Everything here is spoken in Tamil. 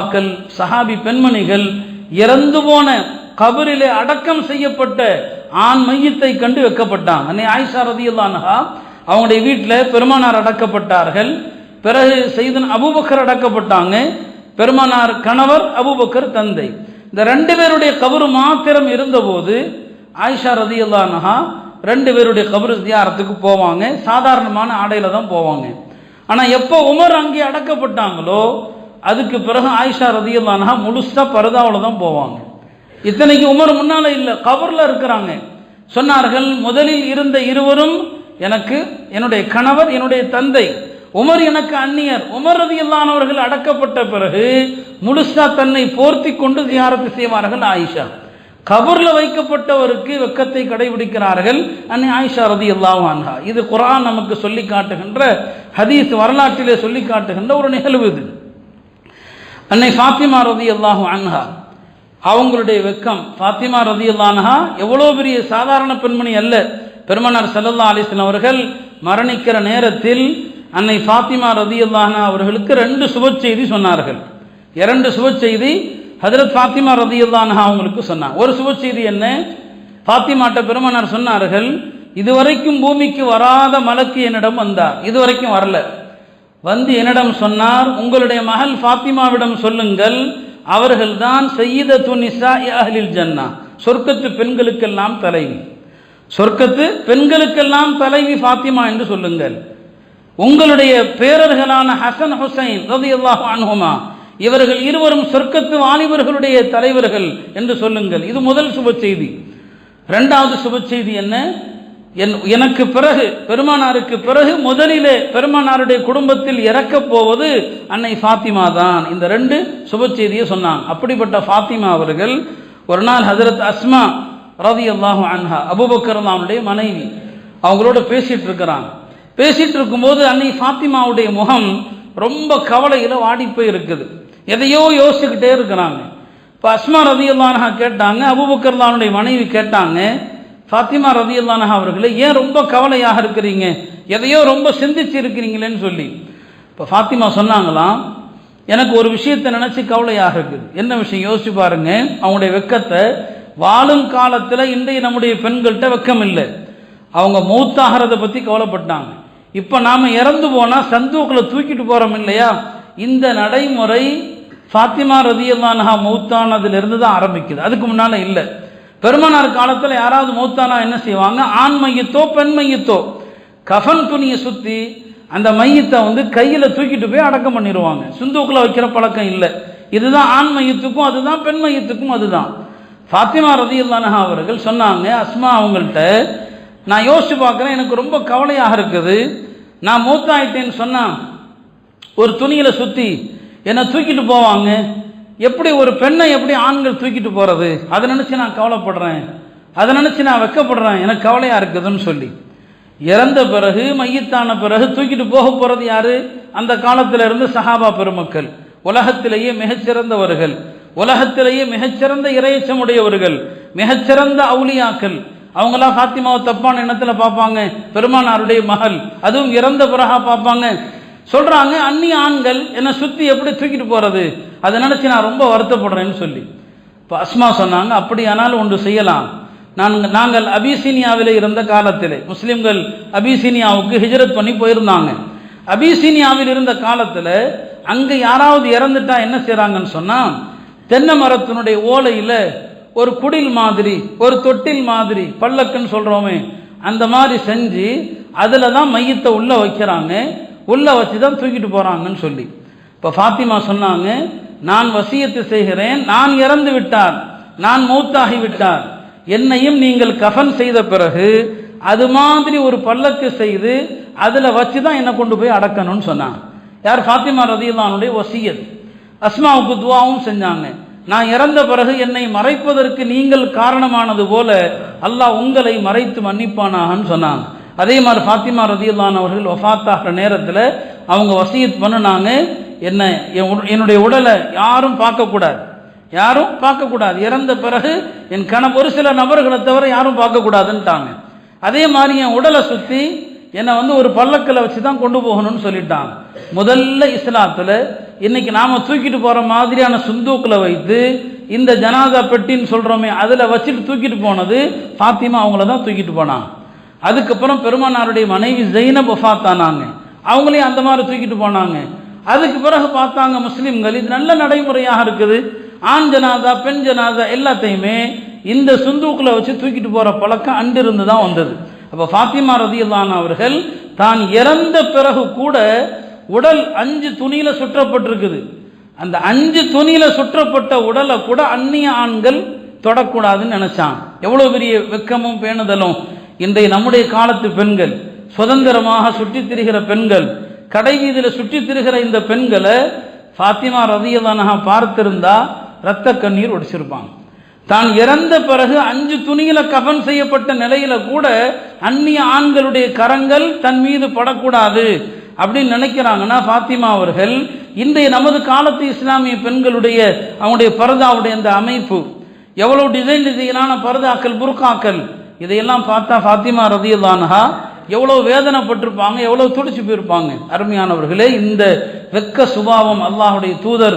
மக்கள் சஹாபி பெண்மணிகள் இறந்து போன கபரிலே அடக்கம் செய்யப்பட்ட ஆண் மையத்தை கண்டு வைக்கப்பட்டாங்க. அன்னை ஆயிஷா ரதியுல்லானஹா அவங்களுடைய வீட்டில் பெருமானார் அடக்கப்பட்டார்கள். பிறகு செய்தன் அபுபக்கர் அடக்கப்பட்டாங்க. பெருமானார் கணவர் அபுபக்கர் தந்தை. இந்த ரெண்டு பேருடைய கபரு மாத்திரம் இருந்தபோது ஆயிஷா ரதியுல்லானஹா ரெண்டு பேருடைய கபரு தியாரத்துக்கு போவாங்க. சாதாரணமான ஆடையில தான் போவாங்க. ஆனால் எப்போ உமர் அங்கே அடக்கப்பட்டாங்களோ அதுக்கு பிறகு ஆயிஷா ரதியுல்லான்ஹா முழுசாக பரதாவில் தான் போவாங்க. இத்தனைக்கு உமர் முன்னால் இல்லை கபரில் இருக்கிறாங்க. சொன்னார்கள் முதலில் இருந்த இருவரும் எனக்கு என்னுடைய கணவர் என்னுடைய தந்தை உமர் எனக்கு அந்நியர். உமர் ரதியுல்லானவர்கள் அடக்கப்பட்ட பிறகு முழுசா தன்னை போர்த்தி கொண்டு தியாரத்து செய்வார்கள் ஆயிஷா. கபரில் வைக்கப்பட்டவருக்கு வெக்கத்தை கடைபிடிக்கிறார்கள் அன்னை ஆயிஷா ரதி அன்ஹா. இது குரான் நமக்கு சொல்லி காட்டுகின்ற ஹதீஸ் வரலாற்றிலே சொல்லி காட்டுகின்ற ஒரு நிகழ்வு இது. அன்னை ஃபாத்திமா ரதி அல்லாஹு அன்ஹா. அவங்களுடைய வெக்கம் ஃபாத்திமா ரதி அன்ஹா எவ்வளோ பெரிய சாதாரண பெண்மணி அல்ல. பெருமனார் சல்லல்லா அலிஸ்லாம் அவர்கள் மரணிக்கிற நேரத்தில் அன்னை ஃபாத்திமா ரதி அல்லாஹா அவர்களுக்கு ரெண்டு சுப செய்தி சொன்னார்கள். இரண்டு சுப செய்தி ஹஜரத் ஃபாத்திமா ரதி அல்லாஹா அவங்களுக்கு சொன்னாங்க. ஒரு சுப செய்தி என்ன? ஃபாத்திமாட்ட பெருமனார் சொன்னார்கள் இதுவரைக்கும் பூமிக்கு வராத மலக்கு என்னிடம் வந்தார். இதுவரைக்கும் வரல. வந்து என்னிடம் சொன்னார் உங்களுடைய மகள் ஃபாத்திமாவிடம் சொல்லுங்கள் அவர்கள்தான் செய்த துனிசா அஹ்லில் ஜன்னா. சொர்க்கத்து பெண்களுக்கெல்லாம் தலைவி. சொர்க்கத்து பெண்களுக்கெல்லாம் தலைவி ஃபாத்திமா என்று சொல்லுங்கள். உங்களுடைய பேரர்களான ஹசன் ஹுசைன் ரதியல்லாஹு இவர்கள் இருவரும் சொர்க்கத்து வாலிபர்களுடைய தலைவர்கள் என்று சொல்லுங்கள். இது முதல் சுப செய்தி. ரெண்டாவது சுப செய்தி என்ன? என் எனக்கு பிறகு பெருமானாருக்கு பிறகு முதலிலே பெருமானாருடைய குடும்பத்தில் இறக்கப் போவது அன்னை ஃபாத்திமா தான் இந்த ரெண்டு சுப செய்தியை சொன்னாங்க. அப்படிப்பட்ட ஃபாத்திமா அவர்கள் ஒரு நாள் ஹசரத் அஸ்மா ரதி அல்லாஹு அன்ஹா அபுபக்கர்தாவுடைய மனைவி அவங்களோட பேசிட்டு இருக்கிறாங்க. பேசிட்டு இருக்கும்போது அன்னை ஃபாத்திமாவுடைய முகம் ரொம்ப கவலையில் வாடி போய் இருக்குது எதையோ யோசிச்சுக்கிட்டே இருக்கிறாங்க. இப்போ அஸ்மா ரதி அல்லாஹா கேட்டாங்க அபுபக்கர்லானுடைய மனைவி கேட்டாங்க ஃபாத்திமா ரதி அல்லானஹா அவர்களே ஏன் ரொம்ப கவலையாக இருக்கிறீங்க? எதையோ ரொம்ப சிந்திச்சு இருக்கிறீங்களேன்னு சொல்லி. இப்போ ஃபாத்திமா சொன்னாங்களாம் எனக்கு ஒரு விஷயத்தை நினச்சி கவலையாக இருக்குது. என்ன விஷயம்? யோசிச்சு பாருங்க. அவங்களுடைய வெக்கத்தை வாழும் காலத்தில் இன்றைய நம்முடைய பெண்கள்கிட்ட வெக்கம் இல்லை அவங்க மௌத்தாகிறத பற்றி கவலைப்பட்டாங்க. இப்போ நாம் இறந்து போனால் சந்தூக்கில் தூக்கிட்டு போகிறோம் இல்லையா? இந்த நடைமுறை ஃபாத்திமா ரதியல்லானஹா மௌத்தானதுலேருந்து தான் ஆரம்பிக்குது. அதுக்கு முன்னால் இல்லை. பெருமனார் காலத்தில் யாராவது மூத்தானா என்ன செய்வாங்க? ஆண் மையத்தோ பெண் மையத்தோ. கஃன் துணியை சுற்றி அந்த மையத்தை வந்து கையில் தூக்கிட்டு போய் அடக்கம் பண்ணிடுவாங்க சுந்தூக்கில் வைக்கிற பழக்கம் இல்லை. இதுதான் ஆண் மையத்துக்கும் அதுதான் பெண் மையத்துக்கும் அதுதான். ஃபாத்திமா ரதியுல்லானஹா அவர்கள் சொன்னாங்க அஸ்மா அவங்கள்ட்ட நான் யோசிச்சு பார்க்குறேன் எனக்கு ரொம்ப கவலையாக இருக்குது. நான் மூத்தாயிட்டேன்னு சொன்னால் ஒரு துணியில் சுற்றி என்னை தூக்கிட்டு போவாங்க. எப்படி ஒரு பெண்ணை எப்படி ஆண்கள் தூக்கிட்டு போகிறது அதை நினச்சி நான் கவலைப்படுறேன். அதை நினச்சி நான் வெக்கப்படுறேன். எனக்கு கவலையாக இருக்குதுன்னு சொல்லி. இறந்த பிறகு மையத்தான பிறகு தூக்கிட்டு போக போகிறது யாரு? அந்த காலத்தில் இருந்து சஹாபா பெருமக்கள். உலகத்திலேயே மிகச்சிறந்தவர்கள். உலகத்திலேயே மிகச்சிறந்த இறையச்சமுடையவர்கள். மிகச்சிறந்த அவுளியாக்கள். அவங்களாம் ஃபாத்திமாவை தப்பான எண்ணத்தில் பார்ப்பாங்க. பெருமானாருடைய மகள். அதுவும் இறந்த பிறகா பார்ப்பாங்க. சொல்கிறாங்க அந்நிய ஆண்கள் என்னை சுற்றி எப்படி தூக்கிட்டு போகிறது அதை நினச்சி நான் ரொம்ப வருத்தப்படுறேன்னு சொல்லி. இப்போ அஸ்மா சொன்னாங்க அப்படியானால் ஒன்று செய்யலாம். நாங்கள் நாங்கள் அபிசீனியாவில் இருந்த காலத்தில் முஸ்லீம்கள் அபிசீனியாவுக்கு ஹிஜரத் பண்ணி போயிருந்தாங்க. அபிசீனியாவில் இருந்த காலத்தில் அங்கே யாராவது இறந்துட்டா என்ன செய்கிறாங்கன்னு சொன்னால் தென்னை மரத்தினுடைய ஓலையில் ஒரு குடில் மாதிரி ஒரு தொட்டில் மாதிரி பல்லக்குன்னு சொல்கிறோமே அந்த மாதிரி செஞ்சு அதில் தான் மையத்தை உள்ளே வைக்கிறாங்க. உள்ளே வச்சு தான் தூக்கிட்டு போகிறாங்கன்னு சொல்லி. இப்போ ஃபாத்திமா சொன்னாங்க நான் வசியத்து செய்கிறேன் நான் இறந்து விட்டார் நான் மூத்தாகி விட்டார். என்னையும் நீங்கள் கஃன் செய்த பிறகு அது மாதிரி ஒரு பல்லக்கு செய்து அதில் வச்சு தான் என்னை கொண்டு போய் அடக்கணும்னு சொன்னாங்க. யார்? ஃபாத்திமா ரதியுல்லானுடைய வசியத். அஸ்மாவுக்கு துவாவும் செஞ்சாங்க. நான் இறந்த பிறகு என்னை மறைப்பதற்கு நீங்கள் காரணமானது போல அல்லாஹ் உங்களை மறைத்து மன்னிப்பானாகன்னு சொன்னாங்க. அதே மாதிரி ஃபாத்திமா ரதியுல்லான் அவர்கள் ஒஃபாத்தாகிற நேரத்தில் அவங்க வசியத் பண்ணினாங்க. என்ன? என்னுடைய உடலை யாரும் பார்க்கக்கூடாது. யாரும் பார்க்கக்கூடாது. இறந்த பிறகு என் கணம் ஒரு சில நபர்களை தவிர யாரும் பார்க்கக்கூடாதுன்ட்டாங்க. அதே மாதிரி என் உடலை சுற்றி என்னை வந்து ஒரு பல்லக்கில் வச்சு தான் கொண்டு போகணும்னு சொல்லிட்டாங்க. முதல்ல இஸ்லாத்தில் இன்னைக்கு நாம் தூக்கிட்டு போகிற மாதிரியான சுந்தூக்கில் வைத்து இந்த ஜனாதா பெட்டின்னு சொல்கிறோமே அதில் வச்சுட்டு தூக்கிட்டு போனது ஃபாத்திமா அவங்கள தான் தூக்கிட்டு போனாங்க. அதுக்கப்புறம் பெருமானாருடைய மனைவி ஜெயினப் வஃபாத்தானாங்க அவங்களையும் அந்த மாதிரி தூக்கிட்டு போனாங்க. அதுக்கு பிறகு பார்த்தாங்க முஸ்லீம்கள் இது நல்ல நடைமுறையாக இருக்குது. ஆண் ஜனாதா பெண் ஜனாதா எல்லாத்தையுமே இந்த சுந்தூக்கில் வச்சு தூக்கிட்டு போகிற பழக்கம் அன்றிருந்து தான் வந்தது. அப்போ ஃபாத்திமா ரதியுல்லான் அவர்கள் தான் இறந்த பிறகு கூட உடல் அஞ்சு துணியில் சுற்றப்பட்டிருக்குது. அந்த அஞ்சு துணியில் சுற்றப்பட்ட உடலை கூட அந்நிய ஆண்கள் தொடக்கூடாதுன்னு நினச்சான் எவ்வளோ பெரிய வெக்கமும் பேணுதலும். இன்றைய நம்முடைய காலத்து பெண்கள் சுதந்திரமாக சுற்றித் திரிகிற பெண்கள் கடை வீதியில் சுற்றித் திரிகிற இந்த பெண்களை ஃபாத்திமா ரதியதானஹா பார்த்திருந்தா இரத்த கண்ணீர் ஒடிச்சிருப்பாங்க. தான் இறந்த பிறகு அஞ்சு துணியில கஃன் செய்யப்பட்ட நிலையில கூட அந்நிய ஆண்களுடைய கரங்கள் தன் மீது படக்கூடாது அப்படின்னு நினைக்கிறாங்கன்னா ஃபாத்திமா அவர்கள் இன்றைய நமது காலத்து இஸ்லாமிய பெண்களுடைய அவங்களுடைய பரதாவுடைய அந்த அமைப்பு எவ்வளவு டிசைன் டிசைனான பரதாக்கள் புர்காக்கள் இதையெல்லாம் பார்த்தா ஃபாத்திமா ரதியுல்லான்ஹா எவ்வளவு வேதனைப்பட்டிருப்பாங்க எவ்வளவு துடிச்சு போயிருப்பாங்க. அருமையானவர்களே இந்த வெக்க சுபாவம் அல்லாஹுடைய தூதர்